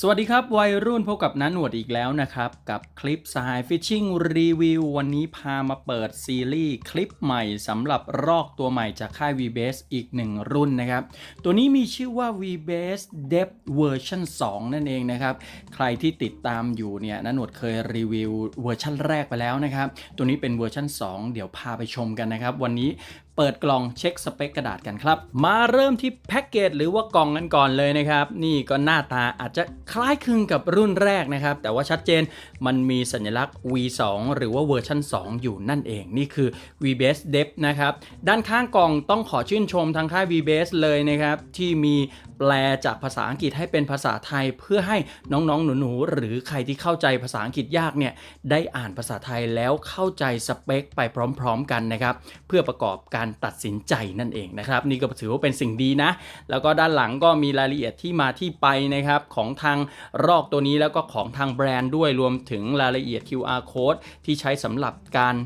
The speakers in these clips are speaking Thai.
สวัสดีครับวัยรุ่นพบกับน้าหนวดอีกแล้วนะครับ กับคลิปสหายฟิชชิ่งรีวิววันนี้พามาเปิดซีรีส์คลิปใหม่สำหรับรอกตัวใหม่จากค่าย VBase อีกหนึ่งรุ่นนะครับ ตัวนี้มีชื่อว่า VBase Depth Version 2 นั่นเองนะครับ ใครที่ติดตามอยู่เนี่ยน้าหนวดเคยรีวิวเวอร์ชันแรกไปแล้วนะครับ ตัวนี้เป็นเวอร์ชัน2 เดี๋ยวพาไปชมกันนะครับ วันนี้ เปิดกล่องเช็คสเปคกระดาษกันครับ มาเริ่มที่แพ็กเกจหรือว่ากล่องกันก่อนเลยนะครับ นี่ก็หน้าตาอาจจะคล้ายคลึงกับรุ่นแรกนะครับ แต่ว่าชัดเจนมันมีสัญลักษณ์ V2 หรือว่าเวอร์ชัน2 อยู่นั่นเอง นี่คือ VBS Depth นะครับ ด้านข้างกล่องต้องขอชื่นชมทางค่าย VBS เลยนะครับ ที่มีแปลจากภาษาอังกฤษให้เป็นภาษาไทย เพื่อให้น้องๆหนูๆหรือใครที่เข้าใจภาษาอังกฤษยากเนี่ยได้อ่านภาษาไทยแล้วเข้าใจสเปคไปพร้อม ๆ กันนะครับเพื่อประกอบการตัดสินใจนั่นเองนะครับ นี่ก็ถือว่าเป็นสิ่งดีนะ แล้วก็ด้านหลังก็มีรายละเอียดที่มาที่ไปนะครับของทางรอกตัวนี้แล้วก็ของทางแบรนด์ด้วยรวมถึงรายละเอียด QR code ที่ใช้สำหรับการ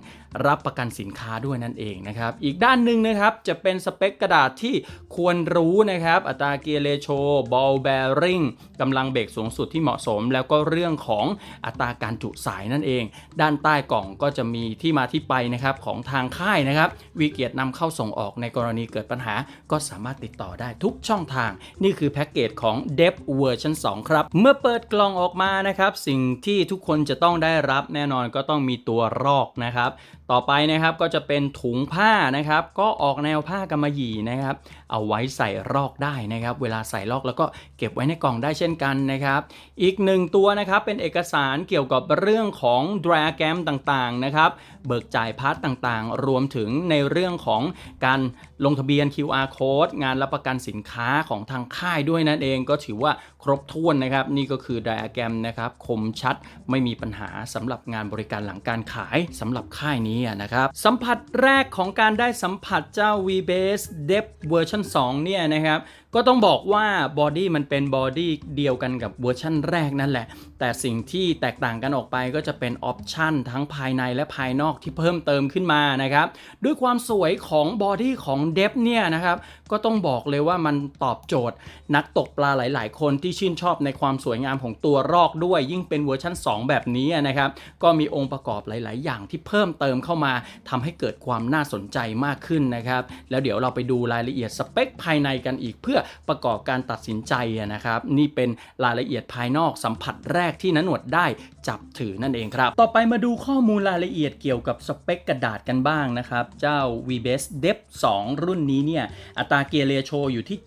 รับประกันสินค้าด้วยนั่นเองนะครับ อีกด้านหนึ่งนะครับจะเป็นสเปคกระดาษที่ควรรู้นะครับ อัตราเกียร์เรโชบอลแบริงกำลังเบรกสูงสุดที่เหมาะสม แล้วก็เรื่องของอัตราการจุสายนั่นเอง ด้านใต้กล่องก็จะมีที่มาที่ไปนะครับของทางค่ายนะครับ วีเกียรตินำเข้าส่งออกในกรณีเกิดปัญหา ก็สามารถติดต่อได้ทุกช่องทาง นี่คือแพ็กเกจของ d e p Version 2ครับ เมื่อเปิดกล่องออกมานะครับ สิ่งที่ทุกคนจะต้องได้รับแน่นอนก็ต้องมีตัวรอกนะครับ ต่อไปนะครับก็จะเป็นถุงผ้านะครับ ก็ออกแนวผ้ากำมะหยี่นะครับ เอาไว้ใส่รอกได้นะครับ เวลาใส่รอกแล้วก็เก็บไว้ในกล่องได้เช่นกันนะครับ อีกหนึ่งตัวนะครับเป็นเอกสารเกี่ยวกับเรื่องของ d r a g a m ต่างๆนะครับเบิกจ่ายพาร์ตต่างๆ รวมถึงในเรื่องของการลงทะเบียน QR code งานรับประกันสินค้าของทางค่ายด้วยนั่นเองก็ถือว่าครบถ้วนนะครับ นี่ก็คือ d i a g r a m นะครับคมชัดไม่มีปัญหาสำหรับงานบริการหลังการขายสำหรับค่ายนี้นะครับสัมผัสแรกของการได้สัมผัสเจ้า VBase Depth Version 2เนี่ยนะครับก็ต้องบอกว่าบอดี้มันเป็นบอดี้เดียวกันกับเวอร์ชั่นแรกนั่นแหละ แต่สิ่งที่แตกต่างกันออกไปก็จะเป็นออปชันทั้งภายในและภายนอกที่เพิ่มเติมขึ้นมานะครับ ด้วยความสวยของบอดี้ของเดฟเนี่ยนะครับ ก็ต้องบอกเลยว่ามันตอบโจทย์ นักตกปลาหลาย ๆ คนที่ชื่นชอบในความสวยงามของตัวรอกด้วย ยิ่งเป็นเวอร์ชัน2 แบบนี้นะครับ ก็มีองค์ประกอบหลาย ๆ อย่างที่เพิ่มเติมเข้ามาทำให้เกิดความน่าสนใจมากขึ้นนะครับ แล้วเดี๋ยวเราไปดูรายละเอียดสเปคภายในกันอีกเพื่อประกอบการตัดสินใจนะครับ นี่เป็นรายละเอียดภายนอกสัมผัสแรกที่นันหนวดได้จับถือนั่นเองครับ ต่อไปมาดูข้อมูลรายละเอียดเกี่ยวกับสเปคกระดาษกันบ้างนะครับ เจ้า VBase d e p 2 รุ่นนี้เนี่ย อัตราเกียร์เรโชอยู่ที่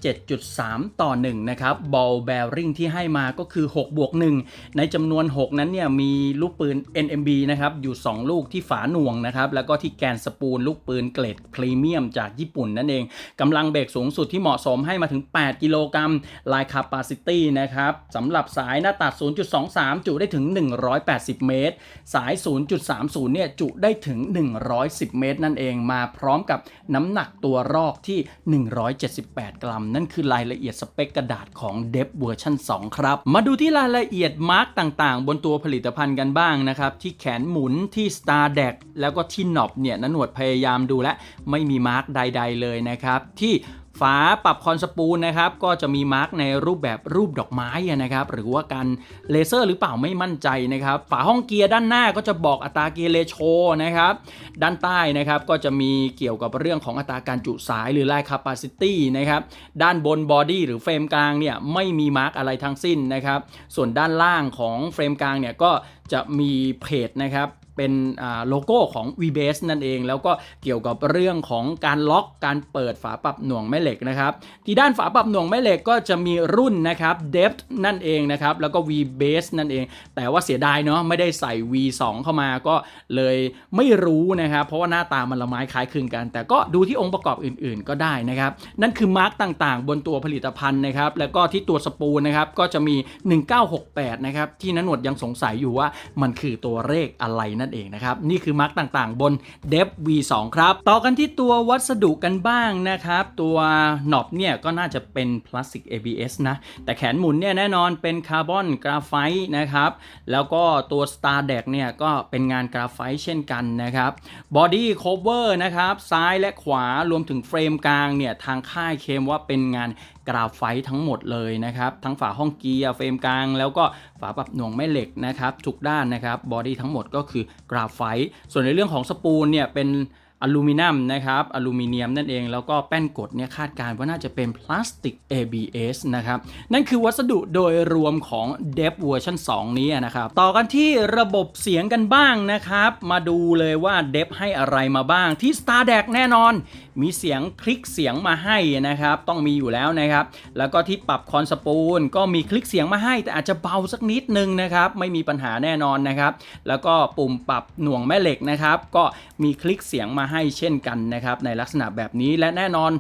7.3 ต่อ 1 นะครับ ball bearing ที่ให้มาก็คือ 6 บวก 1 ในจำนวน 6 นั้นเนี่ย มีลูกปืน NMB นะครับ อยู่ 2 ลูกที่ฝาหน่วงนะครับ แล้วก็ที่แกนสปูลลูกปืนเกรดพรีเมียมจากญี่ปุ่นนั่นเองกำลังเบรกสูงสุดที่เหมาะสมให้มาถึง8 กิโลกรัม Line Capacity นะครับสำหรับสายหน้าตัด 0.23 จุได้ถึง 180 เมตร สาย 0.30 เนี่ยจุได้ถึง 110 เมตร นั่นเองมาพร้อมกับน้ำหนักตัวรอกที่ 178 กรัม นั่นคือรายละเอียดสเปคกระดาษของ d e p เวอร์ชัน2ครับ มาดูที่รายละเอียดมาร์กต่างๆ บนตัวผลิตภัณฑ์กันบ้างนะครับที่แขนหมุนที่ Star d e c แล้วก็ที่หนอบเนี่ยนหนวดพยายามดูและไม่มีมาร์กใด ๆ เลยนะครับที่ ฝาปรับคอนสปูลนะครับก็จะมีมาร์กในรูปแบบรูปดอกไม้นะครับหรือว่าการเลเซอร์หรือเปล่าไม่มั่นใจนะครับฝาห้องเกียร์ด้านหน้าก็จะบอกอัตราเกียร์เรโชนะครับด้านใต้นะครับก็จะมีเกี่ยวกับเรื่องของอัตราการจุสายหรือไลน์คาปาซิตี้นะครับด้านบนบอดี้หรือเฟรมกลางเนี่ยไม่มีมาร์กอะไรทั้งสิ้นนะครับส่วนด้านล่างของเฟรมกลางเนี่ยก็จะมีเพจนะครับ เป็นโลโก้ของ VBase นั่นเอง แล้วก็เกี่ยวกับเรื่องของการล็อกการเปิดฝาปรับหน่วงแม่เหล็กนะครับที่ด้านฝาปรับหน่วงแม่เหล็กก็จะมีรุ่นนะครับ Depth นั่นเองนะครับแล้วก็ VBase นั่นเอง แต่ว่าเสียดายเนาะไม่ได้ใส่ V2 เข้ามาก็เลยไม่รู้นะครับ เพราะว่าหน้าตามันละไม้คล้ายคลึงกัน แต่ก็ดูที่องค์ประกอบอื่น ๆ ก็ได้นะครับนั่นคือมาร์กต่างๆ บนตัวผลิตภัณฑ์นะครับแล้วก็ที่ตัวสปูลนะครับก็จะมี 1968 นะครับที่นันหนวดยังสงสัยอยู่ว่ามันคือตัวเลขอะไรนั่นเองนะครับ นี่คือมาร์กต่างๆ บน d e p V2 ครับ ต่อกันที่ตัววัสดุกันบ้างนะครับ ตัวหนอบเนี่ยก็น่าจะเป็นพลาสติก ABS นะ แต่แขนหมุนเนี่ยแน่นอนเป็นคาร์บอนกราไฟต์นะครับ แล้วก็ตัว Star d e c เนี่ยก็เป็นงานกราไฟต์เช่นกันนะครับบอดี้โคเวอร์นะครับ ซ้ายและขวารวมถึงเฟรมกลางเนี่ยทางค่ายเคมว่าเป็นงานกราฟไฟต์ทั้งหมดเลยนะครับทั้งฝาห้องเกียร์เฟรมกลาง แล้วก็ฝาปรับหน่วงแม่เหล็กนะครับทุกด้านนะครับบอดี้ทั้งหมดก็คือกราฟไฟต์ส่วนในเรื่องของสปูลเนี่ยเป็น อลูมิเนียมนะครับอลูมิเนียมนั่นเองแล้วก็แป้นกดเนี่ยคาดการณ์ว่าน่าจะเป็นพลาสติก ABS นะครับ นั่นคือวัสดุโดยรวมของ d e v เวอร์ชัน2 นี้นะครับ ต่อกันที่ระบบเสียงกันบ้างนะครับ มาดูเลยว่า d e v ให้อะไรมาบ้างที่ Star d e c แน่นอน มีเสียงคลิกเสียงมาให้นะครับ ต้องมีอยู่แล้วนะครับ แล้วก็ที่ปรับคอนสปูลก็มีคลิกเสียงมาให้ แต่อาจจะเบาสักนิดนึงนะครับไม่มีปัญหาแน่นอนนะครับแล้วก็ปุ่มปรับหน่วงแม่เหล็กนะครับก็มีคลิกเสียงมาให้เช่นกันนะครับในลักษณะแบบนี้และแน่นอน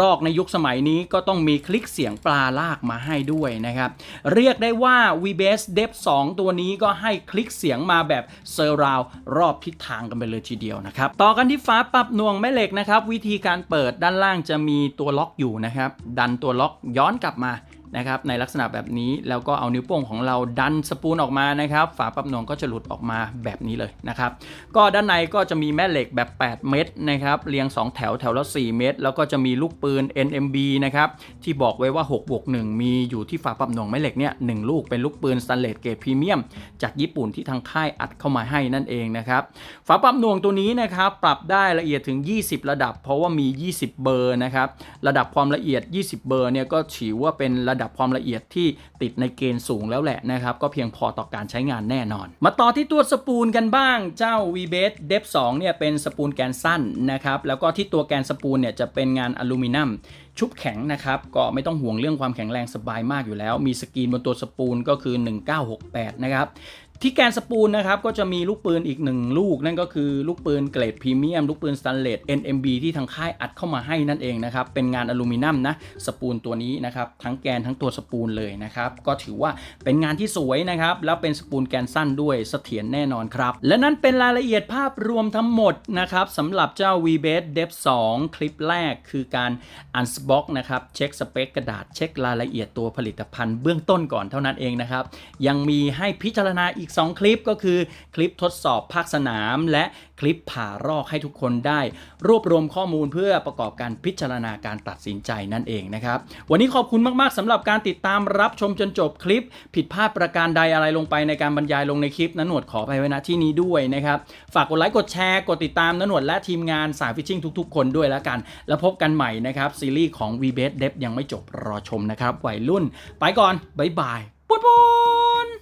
รอกในยุคสมัยนี้ก็ต้องมีคลิกเสียงปลาลากมาให้ด้วยนะครับเรียกได้ว่า VBS Dev 2 ตัวนี้ก็ให้คลิกเสียงมาแบบเซอร์ราวรอบทิศทางกันไปเลยทีเดียวนะครับต่อกันที่ฝาปรับหน่วงแม่เหล็กนะครับวิธีการเปิดด้านล่างจะมีตัวล็อกอยู่นะครับดันตัวล็อกย้อนกลับมา นะครับในลักษณะแบบนี้แล้วก็เอานิ้วโป้งของเราดันสปูลออกมานะครับ ฝาปรับนวงก็จะหลุดออกมาแบบนี้เลยนะครับก็ด้านในก็จะมีแม่เหล็กแบบ 8 เม็ดนะครับเรียง 2 แถวแถวละ 4 เม็ดแล้วก็จะมีลูกปืน NMB นะครับที่บอกไว้ว่า6บวก1มีอยู่ที่ฝาปรับนวงแม่เหล็กเนี่ยหลูกเป็นลูกปืนสแตนเลสเกรดพรีเมียม จากญี่ปุ่นที่ทางค่ายอัดเข้ามาให้นั่นเองนะครับฝาปรับนวงตัวนี้นะครับปรับได้ละเอียดถึง 20 ระดับ เพราะว่ามี 20 เบอร์นะครับระดับความละเอียด 20 เบอร์เนี่ยก็ถือว่าเป็นระดับความละเอียดที่ติดในเกณฑ์สูงแล้วแหละนะครับ ก็เพียงพอต่อการใช้งานแน่นอน มาต่อที่ตัวสปูลกันบ้างเจ้า v b a s d e p 2เนี่ยเป็นสปูลแกนสั้นนะครับแล้วก็ที่ตัวแกนสปูลเนี่ยจะเป็นงานอลูมิเนียมชุบแข็งนะครับ ก็ไม่ต้องห่วงเรื่องความแข็งแรงสบายมากอยู่แล้ว มีสกรีนบนตัวสปูลก็คือ 1968 นะครับ ที่แกนสปูลนะครับก็จะมีลูกปืนอีกหนึ่งลูก นั่นก็คือลูกปืนเกรดพรีเมียมลูกปืนสแตนเลส NMB ที่ทางค่ายอัดเข้ามาให้นั่นเองนะครับ เป็นงานอลูมิเนียมนะสปูลตัวนี้นะครับ ทั้งแกนทั้งตัวสปูลเลยนะครับ ก็ถือว่าเป็นงานที่สวยนะครับ แล้วเป็นสปูลแกนสั้นด้วยเสถียรแน่นอนครับ และนั่นเป็นรายละเอียดภาพรวมทั้งหมดนะครับสำหรับเจ้า v base Dev 2 คลิปแรกคือการ Unbox นะครับเช็คสเปคกระดาษเช็ครายละเอียดตัวผลิตภัณฑ์เบื้องต้นก่อนเท่านั้นเองนะครับยังมีให้พิจารณาอีก2 คลิปก็คือคลิปทดสอบภาคสนาม และคลิปผ่ารอกให้ทุกคนได้ รวบรวมข้อมูลเพื่อประกอบการพิจารณาการตัดสินใจนั่นเองนะครับ วันนี้ขอบคุณมาก ๆสำหรับการติดตามรับชมจนจบคลิป ผิดพลาดประการใดอะไรลงไปในการบรรยายลงในคลิปนั้นหนวดขอไปไว้ณที่นี้ด้วยนะครับ ฝากกดไลค์กดแชร์กดติดตามนหนวดและทีมงานสายฟิชชิ่งทุก ๆ คนด้วยแล้วกัน แล้วพบกันใหม่นะครับซีรีส์ของ v b s d e v ยังไม่จบรอชมนะครับวัยรุ่น ไปก่อนบ๊ายบายปุ้นปุ้น